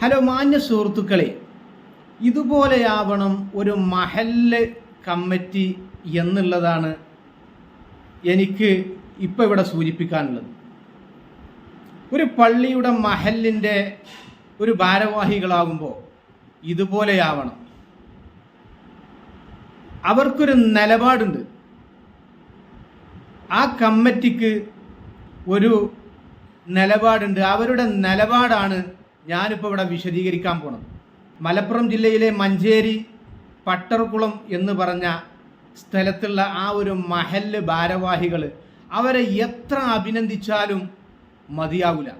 Hello മാന്യ സുഹൃത്തുക്കളെ ഇതുപോലെയാവണം ഒരു മഹല്ല് കമ്മിറ്റി എന്നുള്ളതാണ് എനിക്ക് ഇപ്പോൾ ഇവിടെ സൂചിപ്പിക്കാനുള്ളത്. ഒരു പള്ളിയുടെ മഹലിന്റെ ഒരു ഭാരവാഹികളാകുമ്പോൾ ഇതുപോലെയാവണം. അവർക്കൊരു നിലപാടുണ്ട്. ആ കമ്മിറ്റിക്ക് ഒരു നിലപാടുണ്ട്. അവരുടെ നിലപാടാണ് ഞാനിപ്പോൾ ഇവിടെ വിശദീകരിക്കാൻ പോണത്. മലപ്പുറം ജില്ലയിലെ മഞ്ചേരി പട്ടർകുളം എന്ന് പറഞ്ഞ സ്ഥലത്തുള്ള ആ ഒരു മഹൽ ഭാരവാഹികൾ അവരെ എത്ര അഭിനന്ദിച്ചാലും മതിയാവില്ല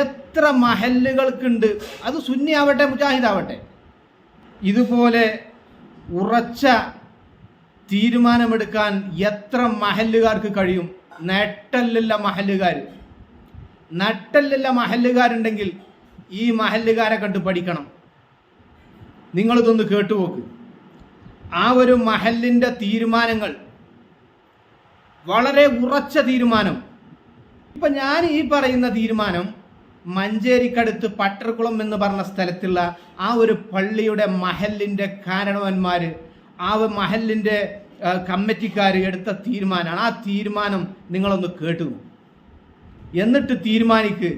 എത്ര മഹല്ലുകൾക്കുണ്ട്. അത് സുന്നി ആവട്ടെ മുജാഹിദാവട്ടെ. ഇതുപോലെ ഉറച്ച തീരുമാനമെടുക്കാൻ എത്ര മഹല്ലുകാർക്ക് കഴിയും? നട്ടല്ലുള്ള മഹല്ലുകാർ നട്ടല്ലുള്ള മഹല്ലുകാരുണ്ടെങ്കിൽ ഈ മഹല്ലുകാരെ കണ്ട് പഠിക്കണം. നിങ്ങളിതൊന്ന് കേട്ടുപോക്ക്. ആ ഒരു മഹലിന്റെ തീരുമാനങ്ങൾ വളരെ ഉറച്ച തീരുമാനം. ഇപ്പം ഞാൻ ഈ പറയുന്ന തീരുമാനം മഞ്ചേരിക്കടുത്ത് പട്ടർകുളം എന്ന് പറഞ്ഞ സ്ഥലത്തുള്ള ആ ഒരു പള്ളിയുടെ മഹലിന്റെ കാരണവന്മാർ ആ മഹലിന്റെ കമ്മിറ്റിക്കാർ എടുത്ത തീരുമാനമാണ്. ആ തീരുമാനം നിങ്ങളൊന്ന് കേട്ടു എന്നിട്ട് തീരുമാനിക്ക്.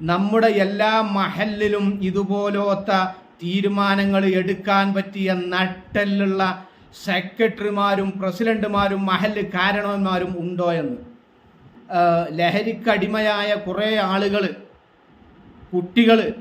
നമ്മുടെ എല്ലാ മഹലിലും ഇതുപോലത്തെ തീരുമാനങ്ങൾ എടുക്കാൻ പറ്റിയ നട്ടലുള്ള സെക്രട്ടറിമാരും പ്രസിഡന്റുമാരും മഹൽ കാരണവന്മാരും ഉണ്ടോ എന്ന്. ലഹരിക്കടിമയായ കുറേ ആളുകൾ കുട്ടികൾ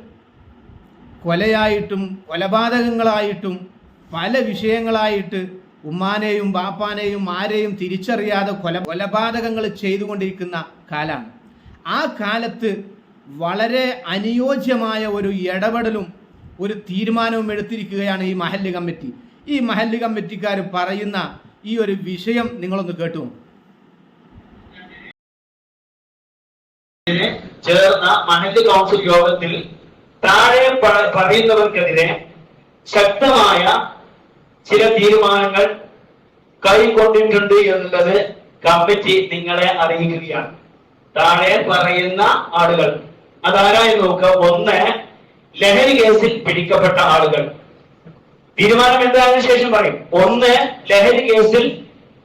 കൊലയായിട്ടും കൊലപാതകങ്ങളായിട്ടും പല വിഷയങ്ങളായിട്ട് ഉമ്മാനെയും ബാപ്പാനെയും ആരെയും തിരിച്ചറിയാതെ കൊല കൊലപാതകങ്ങൾ ചെയ്തുകൊണ്ടിരിക്കുന്ന കാലാണ്. ആ കാലത്ത് വളരെ അനുയോജ്യമായ ഒരു ഇടപെടലും ഒരു തീരുമാനവും എടുത്തിരിക്കുകയാണ് ഈ മഹല്ല് കമ്മിറ്റി. ഈ മഹല്ല് കമ്മിറ്റിക്കാർ പറയുന്ന ഈ ഒരു വിഷയം നിങ്ങളൊന്ന് കേട്ടു. ചേർന്ന മഹല്ല് കൗൺസിൽ യോഗത്തിൽ താഴെ പറയുന്നവർക്കെതിരെ ശക്തമായ ചില തീരുമാനങ്ങൾ കൈക്കൊണ്ടിട്ടുണ്ട് എന്നുള്ളത് കമ്മിറ്റി നിങ്ങളെ അറിയിക്കുകയാണ്. താഴെ പറയുന്ന ആളുകൾ. അതാരായി നോക്കുക ഒന്ന് ലഹരി കേസിൽ പിടിക്കപ്പെട്ട ആളുകൾ. തീരുമാനം എന്തായതിനു ശേഷം പറയും. ഒന്ന് ലഹരി കേസിൽ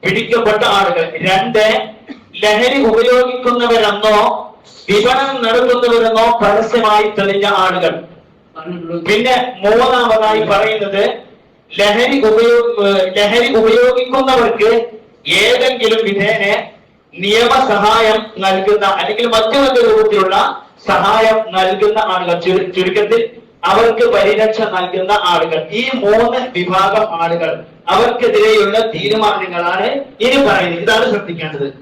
പിടിക്കപ്പെട്ട ആളുകൾ. രണ്ട് ലഹരി ഉപയോഗിക്കുന്നവരെന്നോ വിപണനം നടത്തുന്നവരെന്നോ പരസ്യമായി തെളിഞ്ഞ ആളുകൾ. പിന്നെ മൂന്നാമതായി പറയുന്നത് ലഹരി ഉപയോഗ ലഹരി ഉപയോഗിക്കുന്നവർക്ക് ഏതെങ്കിലും വിധേന നിയമസഹായം നൽകുന്ന അല്ലെങ്കിൽ മറ്റു രൂപത്തിലുള്ള സഹായം നൽകുന്ന ആളുകൾ ചുരു- ചുരുക്കത്തിൽ അവർക്ക് പരിരക്ഷ നൽകുന്ന ആളുകൾ ഈ മൂന്ന് വിഭാഗം ആളുകൾ അവർക്കെതിരെയുള്ള തീരുമാനങ്ങളാണ് ഇനി പറയുന്നത്. ഇതാണ് ശ്രദ്ധിക്കേണ്ടത്.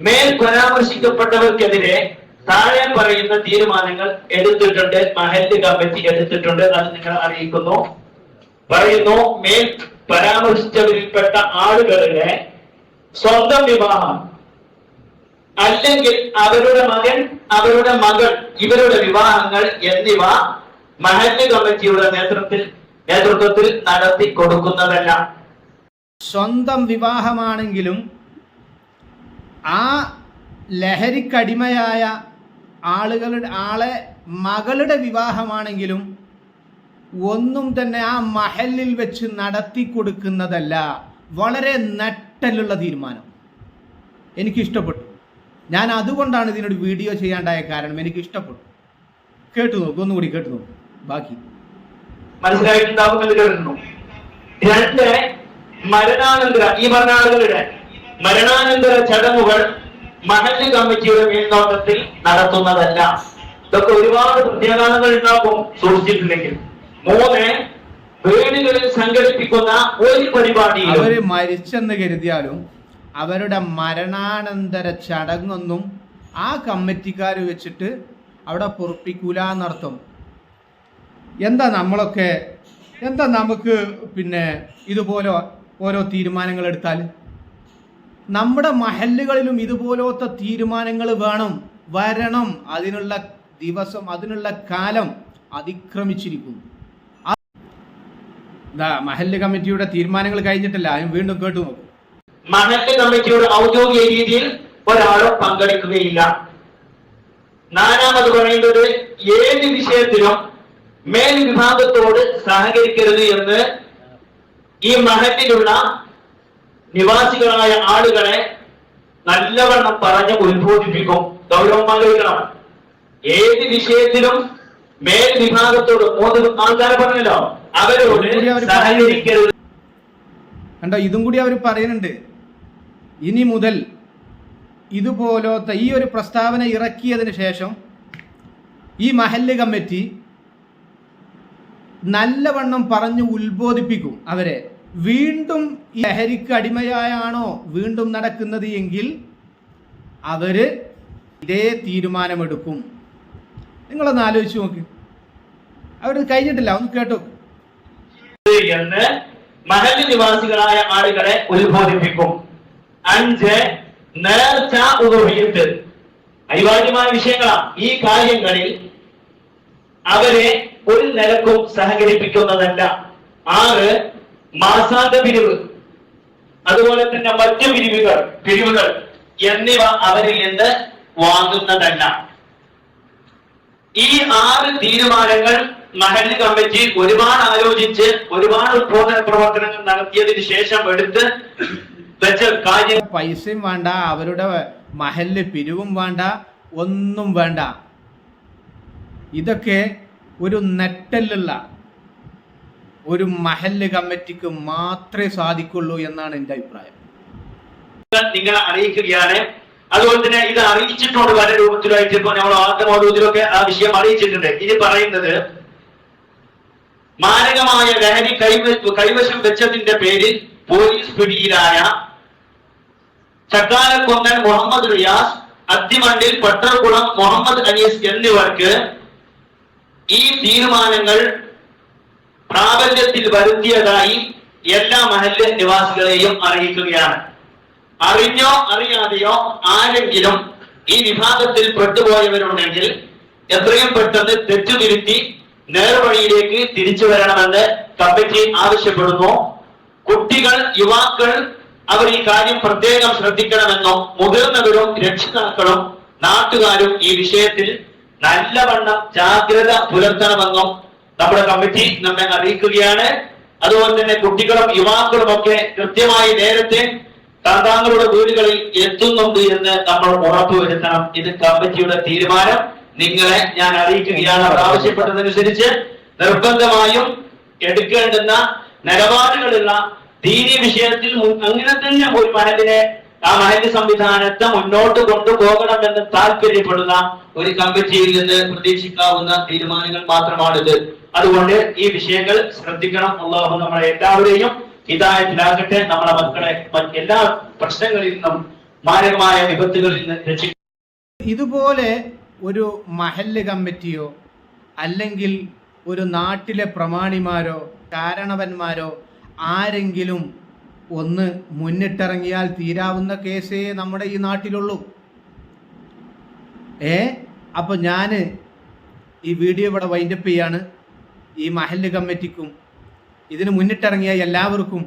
മേൽ പരാമർശിക്കപ്പെട്ടവർക്കെതിരെ താഴെ പറയുന്ന തീരുമാനങ്ങൾ എടുത്തിട്ടുണ്ട് മഹല്ല് കമ്മിറ്റി എടുത്തിട്ടുണ്ട് അത് നിങ്ങൾ അറിയിക്കുന്നു. പറയുന്നു മേൽ പരാമർശിച്ചവരിൽപ്പെട്ട ആളുകളുടെ സ്വന്തം വിവാഹം. അല്ലെങ്കിൽ അവരുടെ മകൻ അവരുടെ മകൾ ഇവരുടെ വിവാഹങ്ങൾ എന്നിവ മഹല്ല് കമ്മിറ്റിയുടെ നേതൃത്വത്തിൽ നേതൃത്വത്തിൽ നടത്തി കൊടുക്കുന്നതല്ല. സ്വന്തം വിവാഹമാണെങ്കിലും ആ ലഹരിക്കടിമയായ ആളുകളുടെ ആളെ മകളുടെ വിവാഹമാണെങ്കിലും ഒന്നും തന്നെ ആ മഹലിൽ വെച്ച് നടത്തി കൊടുക്കുന്നതല്ല. വളരെ നട്ടലുള്ള തീരുമാനം. എനിക്കിഷ്ടപ്പെട്ടു. ഞാൻ അതുകൊണ്ടാണ് ഇതിനൊരു വീഡിയോ ചെയ്യാണ്ടായ കാരണം എനിക്ക് ഇഷ്ടപ്പെട്ടു കേട്ടു നോക്കൂ ഒന്നുകൂടി കേട്ടു നോക്കൂ. ബാക്കി. മനസ്സിലായിട്ടുണ്ടാവും മരണാനന്തര ഈ ചടങ്ങുകൾ മഹല്ല് കമ്മിറ്റിയുടെ മേൽനോട്ടത്തിൽ നടത്തുന്നതല്ല. ഇതൊക്കെ ഒരുപാട് പ്രത്യാഘാതങ്ങൾ ഉണ്ടാക്കും സൂക്ഷിച്ചിട്ടില്ലെങ്കിൽ മൂന്ന് ഒരു അവർ മരിച്ചെന്ന് കരുതിയാലും അവരുടെ മരണാനന്തര ചടങ്ങൊന്നും ആ കമ്മിറ്റിക്കാർ വെച്ചിട്ട് അവിടെ പൊറപ്പിക്കൂല എന്നർത്ഥം എന്താ നമ്മളൊക്കെ എന്താ നമുക്ക് പിന്നെ ഇതുപോലെ ഓരോ തീരുമാനങ്ങൾ എടുത്താൽ? നമ്മുടെ മഹല്ലുകളിലും ഇതുപോലത്തെ തീരുമാനങ്ങൾ വേണം വരണം. അതിനുള്ള ദിവസം അതിനുള്ള കാലം അതിക്രമിച്ചിരിക്കുന്നു. ദാ മഹല്ല് കമ്മിറ്റിയുടെ തീരുമാനങ്ങൾ കഴിഞ്ഞിട്ടില്ല. അതിന് വീണ്ടും കേട്ടു നോക്കും. മഹല്ല് കമ്മിറ്റിയുടെ ഔദ്യോഗിക രീതിയിൽ ഒരാളും പങ്കെടുക്കുകയില്ല. നാലാമത് പറയുന്നത് ഏത് വിഷയത്തിലും മേൽ വിഭാഗത്തോട് സഹകരിക്കരുത് എന്ന് ഈ മഹലിലുള്ള നിവാസികളായ ആളുകളെ നല്ലവണ്ണം പറഞ്ഞ് ഉത്ബോധിപ്പിക്കും. ഗൗരവം ഏത് വിഷയത്തിലും മേൽ വിഭാഗത്തോട് മൂന്ന് ആൾക്കാരെ പറഞ്ഞല്ലോ അവരോട് സഹകരിക്കരുത്. കണ്ടോ ഇതും കൂടി അവർ പറയുന്നുണ്ട്. ഇനി മുതൽ ഇതുപോലത്തെ ഈ ഒരു പ്രസ്താവന ഇറക്കിയതിന് ശേഷം ഈ മഹല്ല് കമ്മിറ്റി നല്ലവണ്ണം പറഞ്ഞു ഉത്ബോധിപ്പിക്കും അവരെ. വീണ്ടും ഈ ലഹരിക്ക് അടിമയായാണോ വീണ്ടും നടക്കുന്നത് എങ്കിൽ അവർ ഇതേ തീരുമാനമെടുക്കും. നിങ്ങളൊന്ന് ആലോചിച്ച് നോക്ക്. അവർ കഴിഞ്ഞിട്ടില്ല ഒന്ന് കേട്ടോ. എന്ന് നിവാസികളായ ആളുകളെ ഉത്ബോധിപ്പിക്കും. അഞ്ച് നേർച്ച ഉപയോഗിച്ച് അനിവാര്യമായ വിഷയങ്ങളാണ് ഈ കാര്യങ്ങളിൽ അവരെ ഒരു നിലക്കും സഹകരിപ്പിക്കുന്നതല്ല. ആറ് മാസാന്ത പിരിവ്. അതുപോലെ തന്നെ മറ്റു പിരിവുകൾ പിരിവുകൾ എന്നിവ അവരിൽ നിന്ന് വാങ്ങുന്നതല്ല. ഈ ആറ് തീരുമാനങ്ങൾ മഹല്ല് കമ്മിറ്റി ഒരുപാട് ആലോചിച്ച് ഒരുപാട് ഉദ്ബോധന പ്രവർത്തനങ്ങൾ നടത്തിയതിന് ശേഷം എടുത്ത് വെച്ച കാര്യം പൈസയും വേണ്ട അവരുടെ മഹല്ല് പിരിവും വേണ്ട ഒന്നും വേണ്ട. ഇതൊക്കെ ഒരു നെട്ടലുള്ള ഒരു മഹല്ല് കമ്മിറ്റിക്ക് മാത്രമേ സാധിക്കുള്ളൂ എന്നാണ് എന്റെ അഭിപ്രായം. നിങ്ങളെ അറിയിക്കുകയാണ്. അതുപോലെ തന്നെ ഇത് അറിയിച്ചിട്ടുണ്ട് പല രൂപത്തിലായിട്ട് ഇപ്പൊ നമ്മൾ ആദ്യ ആ വിഷയം അറിയിച്ചിട്ടുണ്ട്. ഇനി പറയുന്നത് മാരകമായ ലഹരി കൈവ കൈവശം വെച്ചതിന്റെ പേരിൽ പോലീസ് പിടിയിലായ ചക്കാലക്കൊന്നൻ മുഹമ്മദ് റിയാസ് അത്തിമണ്ടിൽ പട്ടർകുളം മുഹമ്മദ് അനീസ് എന്നിവർക്ക് ഈ തീരുമാനങ്ങൾ പ്രാബല്യത്തിൽ വരുത്തിയതായി എല്ലാ മഹല്ല് നിവാസികളെയും അറിയിക്കുകയാണ്. അറിഞ്ഞോ അറിയാതെയോ ആരെങ്കിലും ഈ വിഭാഗത്തിൽ പെട്ടുപോയവരുണ്ടെങ്കിൽ എത്രയും പെട്ടെന്ന് തെറ്റുതിരുത്തി നേർവഴിയിലേക്ക് തിരിച്ചു വരണമെന്ന് കമ്മിറ്റി ആവശ്യപ്പെടുന്നു. കുട്ടികൾ യുവാക്കൾ അവർ ഈ കാര്യം പ്രത്യേകം ശ്രദ്ധിക്കണമെന്നും മുതിർന്നവരും രക്ഷിതാക്കളും നാട്ടുകാരും ഈ വിഷയത്തിൽ നല്ലവണ്ണം ജാഗ്രത പുലർത്തണമെന്നും നമ്മുടെ കമ്മിറ്റി നമ്മെ അറിയിക്കുകയാണ്. അതുപോലെ തന്നെ കുട്ടികളും യുവാക്കളും ഒക്കെ കൃത്യമായി നേരത്തെ താങ്കളുടെ വീടുകളിൽ എത്തുന്നുണ്ട് എന്ന് നമ്മൾ ഉറപ്പുവരുത്തണം ഇത് കമ്മിറ്റിയുടെ തീരുമാനം. നിങ്ങളെ ഞാൻ അറിയിക്കുകയാണ്. അവർ ആവശ്യപ്പെട്ടതനുസരിച്ച് നിർബന്ധമായും എടുക്കേണ്ടുന്ന നിലപാടുകളുള്ള ദീനി വിഷയത്തിൽ അങ്ങനെ തന്നെ ഒരു മഹലിനെ ആ മഹൽ സംവിധാനത്തെ മുന്നോട്ട് കൊണ്ടുപോകണമെന്ന് താല്പര്യപ്പെടുന്ന ഒരു കമ്മിറ്റിയിൽ നിന്ന് പ്രതീക്ഷിക്കാവുന്ന തീരുമാനങ്ങൾ മാത്രമാണിത്. അതുകൊണ്ട് ഈ വിഷയങ്ങൾ ശ്രദ്ധിക്കണം. അള്ളാഹു നമ്മളെ എല്ലാവരെയും ഹിതായത്തിലാകട്ടെ നമ്മളെ മക്കളെ എല്ലാ പ്രശ്നങ്ങളിൽ നിന്നും മാരകമായ വിപത്തുകളിൽ നിന്ന് രക്ഷിക്കും ഇതുപോലെ ഒരു മഹല്ല് കമ്മിറ്റിയോ അല്ലെങ്കിൽ ഒരു നാട്ടിലെ പ്രമാണിമാരോ കാരണവന്മാരോ ആരെങ്കിലും ഒന്ന് മുന്നിട്ടിറങ്ങിയാൽ തീരാവുന്ന കേസേ നമ്മുടെ ഈ നാട്ടിലുള്ളൂ. ഏ? അപ്പോൾ ഞാൻ ഈ വീഡിയോ ഇവിടെ വൈൻഡപ്പ് ചെയ്യാണ്. ഈ മഹല്ല് കമ്മിറ്റിക്കും ഇതിന് മുന്നിട്ടിറങ്ങിയ എല്ലാവർക്കും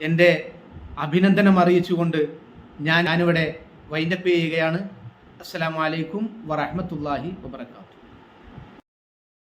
എന്റെ അഭിനന്ദനം അറിയിച്ചുകൊണ്ട് ഞാൻ ഞാനിവിടെ വൈൻഡപ്പ് ചെയ്യുകയാണ്. അസ്സാം വലൈക്കും വറഹമത്തല്ലാഹി വബറകാതുഹു.